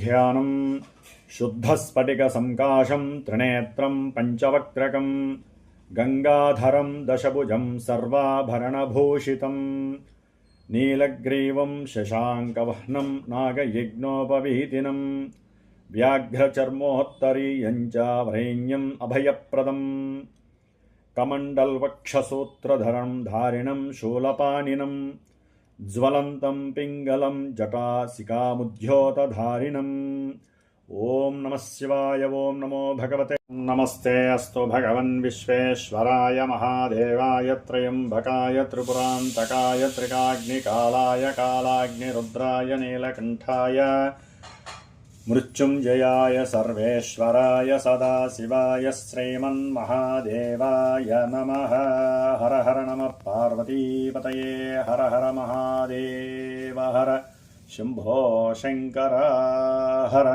ध्यानं शुद्धस्फटिकसङ्काशं त्रिनेत्रं पञ्चवक्त्रकं गङ्गाधरं दशभुजं सर्वाभरणभूषितं नीलग्रीवं शशाङ्कवह्नं नागयज्ञोपवीतिनं व्याघ्रचर्मोत्तरीयञ्च वरेण्यम् अभयप्रदम् कमण्डल्वक्षसूत्रधरं धारिणं शूलपाणिनं ज्वलन्तं पिङ्गलं जटासिकामुद्योतधारिणम्। ॐ नमः शिवाय, ॐ नमो भगवते। नमस्ते अस्तु भगवन् विश्वेश्वराय, महादेवाय, त्र्यम्बकाय, त्रिपुरान्तकाय, त्रिकाग्निकालाय, कालाग्निरुद्राय, नीलकण्ठाय। मृत्युञ्जयाय सर्वेश्वराय सदाशिवाय श्रीमन्महादेवाय नमः हर हर नमः पार्वतीपतये हर हर महादेव हर शम्भो शङ्कर हर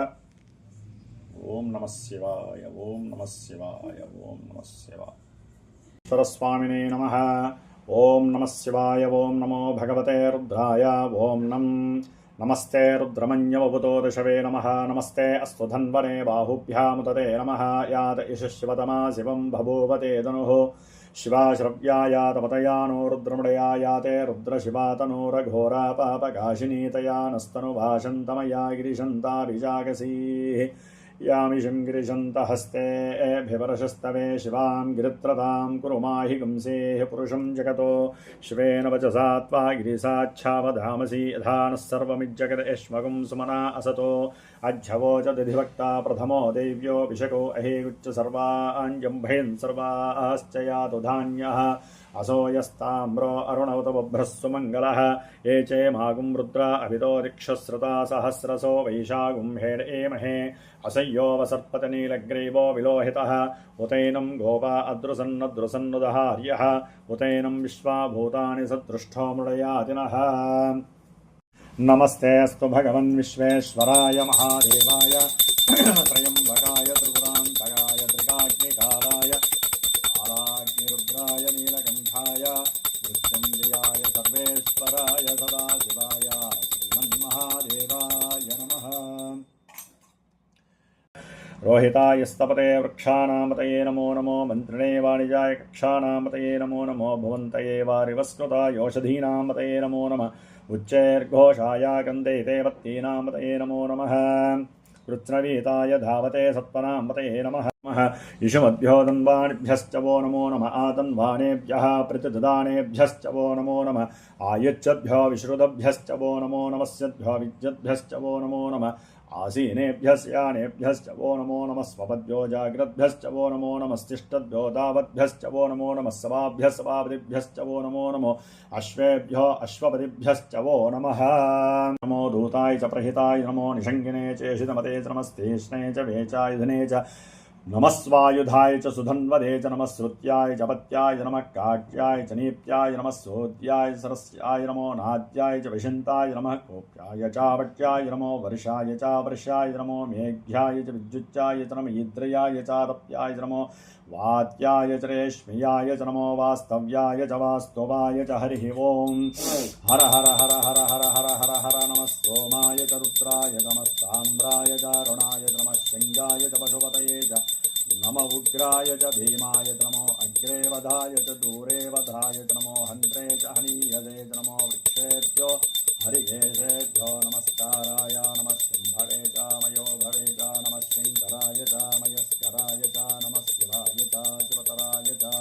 ఓం నమ శివాయ ఓం నమ శివాయ ఓం నమ శివాయ స్వామినే నమ ఓం నమ శివాయ ఓం నమో భగవతే రుద్రాయ ఓం నం నమస్తే రుద్రమన్యవపుతో ఋషవే నమ. నమస్తే అస్సు ధన్వనే బాహుభ్యాముదే నమ. యాద యశశివతమా శివం భభూవతే తను. శివాశ్రవ్యాయాతపతయానో రుద్రముడయాయాతే రుద్రశివాతనూరఘోరా పాపకాశినీతయానస్తను భాషంతమయా గిరిశంతాభిజాగసీ. यामिषं गिरिशन्तहस्तेऽभिवरशस्तवे शिवां गिरित्रतां कुरु माहि गुंसेः पुरुषं जगतो। शिवेन वचसा त्वा गिरिसाच्छावधामसि यथा नः सर्वमिज्जगदेष्मगुं सुमना असतो। अध्यवो च दधिभक्ता प्रथमो देव्यो विशको अहेगुच्च सर्वाञ्जम्भेन् सर्वाश्च यातु धान्यः। असो यस्ताम्रो अरुणवत बभ्रस्सु मङ्गलः। ये चेमागुं रुद्रा अभितो दिक्षस्रुता सहस्रसो वैशागुं हेड एमहे। असय्योऽवसर्पतनीलग्रीवो विलोहितः। उतैनं गोपा अद्रुसन्नद्रुसन्नुदहार्यः उतैनं विश्वाभूतानि सदृष्टो मृडयातिनः नमस्ते अस्तु भगवन् विश्वेश्वराय महादेवाय। त्रयम्बकाय त्रिपुरान्तकाय त्रिकाग्निकालाय कालाग्निरुद्राय नीलकण्ठाय मृत्युञ्जयाय सर्वेश्वराय सदाशिवाय, श्रीमन्महादेवाय नमः। रोहितायस्तपते वृक्षाणामतये नमो नमो, मन्त्रिणे वाणिजाय कक्षाणामतये नमो नमो, भुवन्तये वारिवस्कृतायोषधीनामतये नमो नमः उच्चैर्घोषाय कन्दे देवत्तीनामतये नमो नमः। कृत्स्नवीताय धावते सत्पनामतये नमः नमः। इषुमभ्यो दन्वाणिभ्यश्च वो नमो नमः। आतन्वानेभ्यः प्रतिददानेभ्यश्च वो नमो नमः। आयुच्छद्भ्यो, विश्रुतभ्यश्च वो नमो नमस्यद्भ्यो विद्युद्भ्यश्च वो नमो नमः। आसीनेभ्यस्यानेभ्यश्च वो नमो नमः। स्वपद्भ्यो जाग्रद्भ्यश्च वो नमो नमस्तिष्ठद्भ्यो दावद्भ्यश्च वो नमो नमः। सवाभ्यः सवापदिभ्यश्च वो नमो नमो। अश्वेभ्यो अश्वपदिभ्यश्च वो नमः। नमो दूताय च प्रहिताय, नमो निषङ्गिने चेषितमते च नमस्तेष्णे च, वेचाय धने च। नमः स्वायुधाय च च नमः श्रुत्याय च पत्याय नमः काट्याय च नीप्याय नमः सोद्याय सरस्याय नमो नाद्याय च विशन्ताय नमः कोप्याय चावट्याय नमो वर्षाय च वर्षाय नमो मेघ्याय च विद्युच्चाय च नम ईद्रयाय च च नमो वात्याय च रेश्म्याय च नमो वास्तव्याय च वास्तवाय च हरिः ॐ हर हर हर हर हर हर हर हर नमः सोमाय च रुद्राय नमः साम्राय च अरुणाय नमः शृङ्गाय च पशुपतये नम उग्राय च भीमाय नमो अग्रे वधाय च दूरे वधाय च नमो हन्त्रे च हनीयसे नमो वृक्षेभ्यो हरिकेशेभ्यो नमस्काराय नमः सिंहवे च भवे च नमः शङ्कराय च मयस्कराय च। नमः शिवाय च शिवतराय च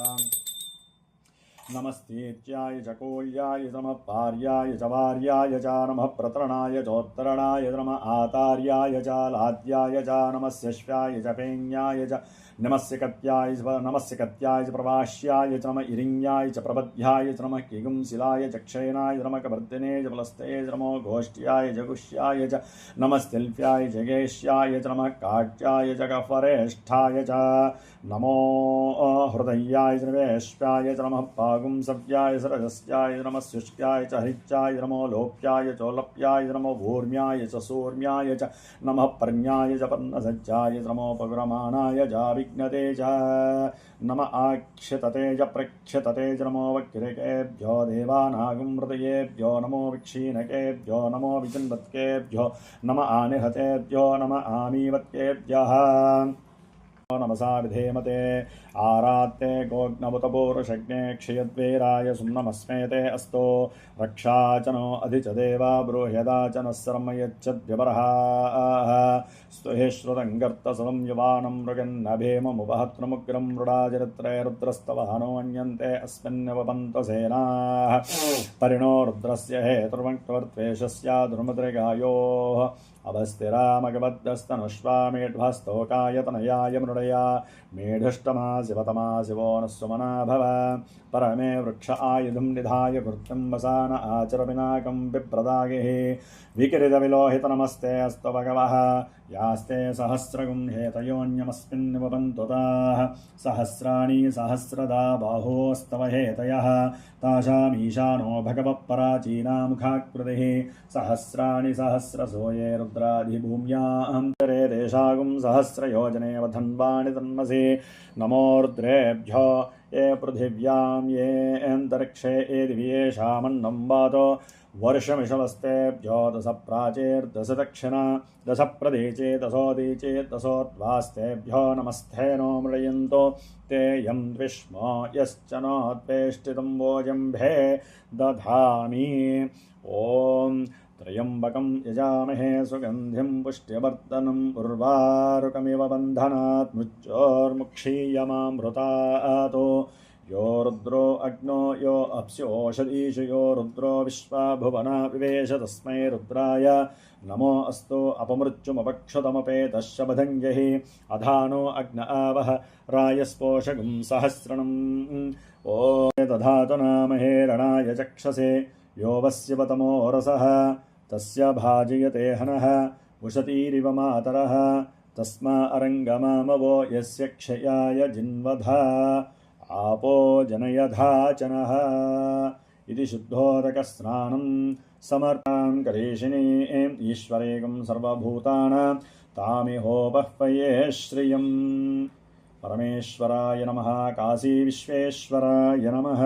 नमस्तीत्याय च कोल्याय च नमः पार्याय च वार्याय च नमः प्रतरणाय चोत्तरणाय नमः आतार्याय च लाद्याय च नमः शिष्याय च पेण्याय च नमस्य कत्याय नमस्य कत्याय च प्रवाश्याय च नमः इरिङ्याय च प्रबध्याय च नमः किगुंसिलाय च क्षयनाय नमः कवर्धिने च प्लस्ते च नमो घोष्ट्याय च गुष्याय च नमस्तिल्प्याय च गेष्याय च नमः काट्याय च गह्वरेष्ठाय च नमो हृदयाय च निवेश्याय च नमः पागुंस सव्याय सरजस्याय नमः शुष्क्याय च हरिच्याय नमो लोप्याय चोलप्याय नमो भूर्म्याय च सूर्म्याय च नमः पर्ण्याय च पर्णसज्जाय च नम आक्षतते च प्रक्षतते च नमो वक्रिकेभ्यो देवानागुमृतयेभ्यो नमो विक्षीणकेभ्यो नमो विचिन्वत्केभ्यो नम आनिहतेभ्यो नम आमीवत्केभ्यः। नमसा विधेमते आरात्ते गोग्नमुतपूरुषज्ञे क्षयद्वीराय सुम्नमस्मेते अस्तो। रक्षा च नो अधि च देवा ब्रूह्यदा च नः शर्म यच्छद्व्यवरहाः स्तुहि श्रुतं गर्तसदं युवानं मृगन्नभीममुपहत्रमुग्रं मृडाचरित्रे रुद्रस्तवहनोऽन्यन्ते अस्मिन्नवपन्तसेनाः। परिणो रुद्रस्य हेतुर्वक्तवर्त्वेषस्या दुर्मद्रिगायोः अभस्तिरामगबद्धस्तनुष्वामेढ्वस्तोकायतनयाय मृडया मेढष्टमा शिवतमा शिवो न सुमना भव। परमे वृक्ष आयुधं निधाय कृत्यं वसान आचरविनाकं विलोहित नमस्ते अस्त भगवः। यास्ते सहस्रगुं हेतयोन्यमस्मिन्निवपन्तुताः सहस्राणि सहस्रदा बाहोस्तव हेतयः। तासामीशानो भगवः पराचीनामुखाकृतिः सहस्राणि सहस्रसो ये रुद्राधिभूम्यान्तरे देशागुं सहस्रयोजने वधन्वाणि तन्मसि। नमो रुद्रेभ्यो ये पृथिव्यां, ये अन्तरिक्षे, ये दिवि येषामन्नं वातो। वर्षमिषवस्तेभ्यो दश प्राचेर्दश दक्षिणा दश प्रदेचे दशोदीचे दशोद्वास्तेभ्यो नमस्थे नो मृयन्तो ते यं द्विष्म यश्च नोत्वेष्टितं वोजम्भे दधामि ॐ त्र्यम्बकं यजामहे सुगन्धिं पुष्ट्यवर्धनम् उर्वारुकमिव बन्धनात् मृत्योर्मुक्षीयमामृतातो यो रुद्रो अग्नो यो अप्स्योषधीषु यो रुद्रो विश्वाभुवना विवेश तस्मै रुद्राय। नमो अस्तु अपमृत्युमपक्षतमपेतश्शबधञ्जहि अधानो अग्न आवह रायस्पोषगुं सहस्रणम् ओ दधातु नामहे रणाय चक्षसे यो वस्यवतमो रसः। तस्य भाजयते हनः उशतीरिव मातरः। तस्मा अरङ्गमामवो यस्य क्षयाय जिन्वधा। आपो जनयधाचनः इति शुद्धोदकस्नानं समर्तां करेशिनी ईश्वरेकं सर्वभूतानां तामिहोपह्वये श्रियम् परमेश्वराय नमः काशीविश्वेश्वराय नमः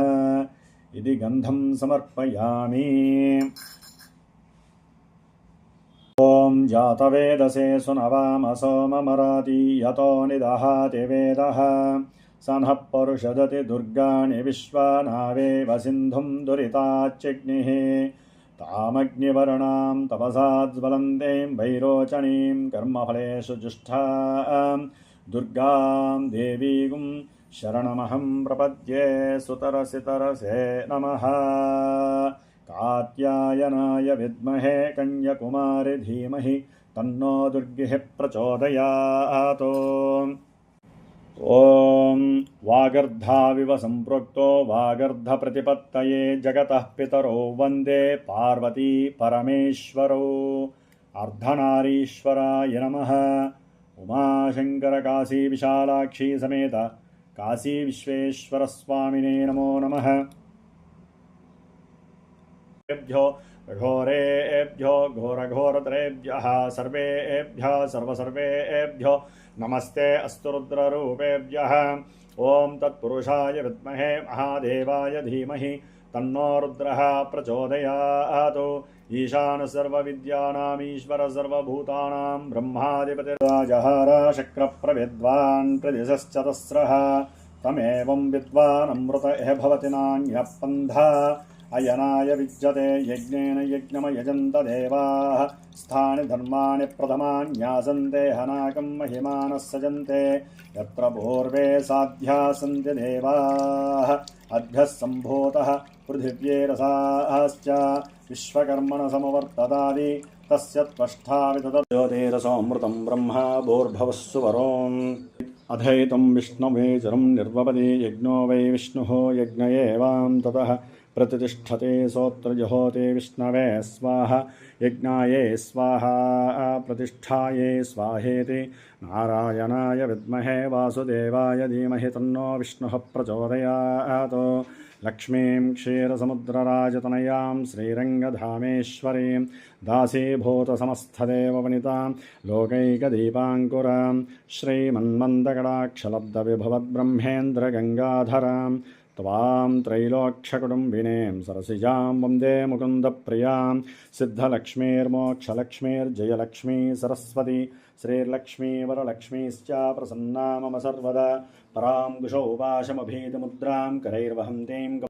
इति गन्धं समर्पयामि ॐ जातवेदसे सुनवामसो ममराति यतो निदहाति वेदः स नः परुषदति दुर्गाणि विश्वानावेव सिन्धुं दुरिताच्चिग्निः। तामग्निवर्णां तपसाज्वलन्तीं वैरोचनीं कर्मफलेषु जुष्ठां। दुर्गां देवीगुं शरणमहं प्रपद्ये सुतरसि तरसे नमः। कात्यायनाय विद्महे कन्यकुमारि धीमहि, तन्नो दुर्गिः प्रचोदयात्। ॐ वागर्धाविव सम्पृक्तो वागर्धप्रतिपत्तये जगतः पितरो वंदे पार्वती परमेश्वरौ। अर्धनारीश्वराय नमः। उमाशङ्करकाशीविशालाक्षी समेत काशीविश्वेश्वरस्वामिने नमो नमः। एभ्यो घोरेभ्यो घोरघोरतरेभ्यः सर्वेभ्यः सर्वसर्वेभ्यो नमस्ते अस्तु रुद्ररूपेभ्यः ॐ तत्पुरुषाय विद्महे महादेवाय धीमहि। तन्नो रुद्रः प्रचोदयात्। ईशान सर्वविद्यानामीश्वर सर्वभूतानां ब्रह्माधिपतिराजहार शक्रप्रविद्वान् प्रदिशश्चतस्रः तमेवं विद्वानमृत इह भवति नान्यः पन्था। अयनाय विद्यते यज्ञेन यज्ञमयजन्त देवाः स्थानि धर्माणि प्रथमान्यासन्ते हनाकं महिमानः सजन्ते। यत्र पूर्वे साध्या सन्ति देवाः। अभ्यः सम्भूतः पृथिव्येरसाश्च विश्वकर्मण समवर्ततादि तस्य त्वष्ठाविदतज्योतिरसोऽमृतं ब्रह्मा भूर्भवः सुवरोम् अधैतं विष्णवे निर्वपदि यज्ञो वै विष्णुः यज्ञ एवां ततः प्रतिष्ठते सोऽत्र जहोते विष्णवे, स्वाहा, यज्ञाये, स्वाहा, प्रतिष्ठाये, स्वाहेति। नारायणाय विद्महे, वासुदेवाय धीमहि तन्नो विष्णुः प्रचोदयात्। लक्ष्मीं क्षीरसमुद्रराजतनयां, श्रीरङ्गधामेश्वरीं दासीभूतसमस्तदेववनितां लोकैकदीपाङ्कुरां श्रीमन्मन्दकटाक्षलब्धविभवद्ब्रह्मेन्द्रगङ्गाधरां त्वां त्रैलोक्यकुटुम्बिनीं सरसिजां वन्दे मुकुन्दप्रियां सिद्धलक्ष्मीर्मोक्षलक्ष्मीर्जयलक्ष्मी सरस्वती श्रीर्लक्ष्मी वरलक्ष्मीश्च प्रसन्ना मम सर्वदा परां कुशोपाशमभीतमुद्रां करैर्वहन्तीं